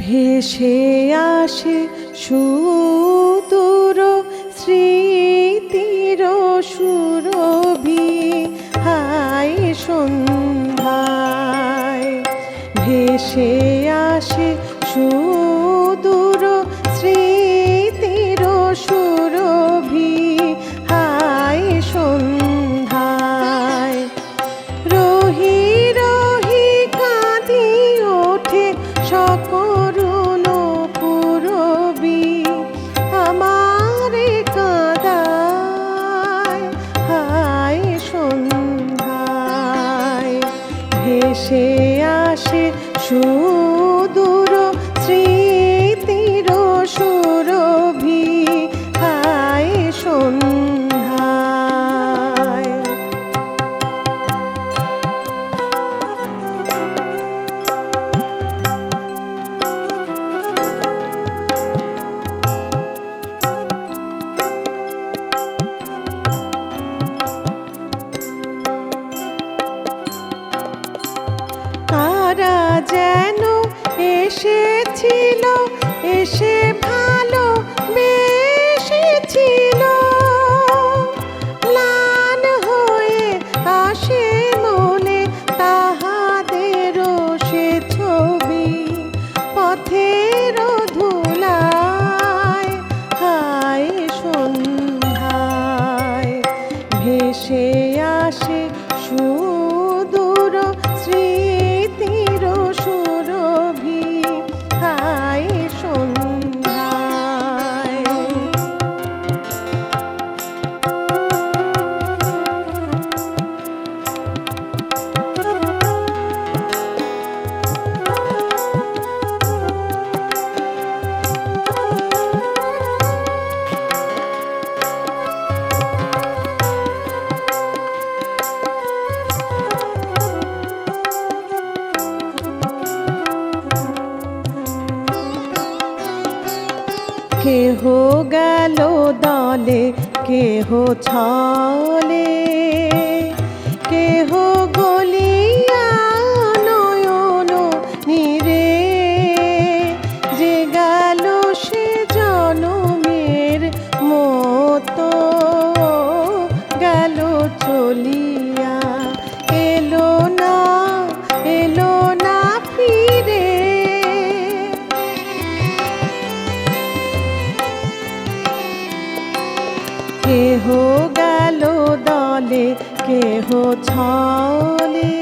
ভেসে আসে সুতুর স্মৃতির সুরভি। হায় সন্ধ্যায় ভেসে আসে সুদূর স্মৃতির সুর Cucu के हो गलो दाले के हो छाल কেহ ছালে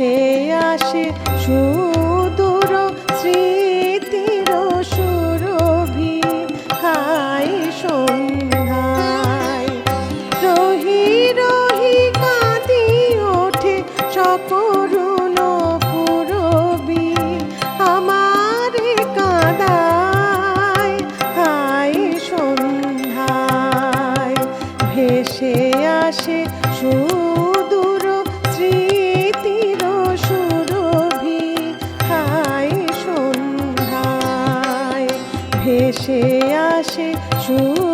ভেসে আসে সুদূর স্মৃতির সুরভি খাই সন্ধ্যায়। রহি রহি কাঁদি ওঠে সকরুণ পুরবি। আমার কাঁদায় খাই সন্ধ্যায়। ভেসে আসে সুর ভেসে আসে সুর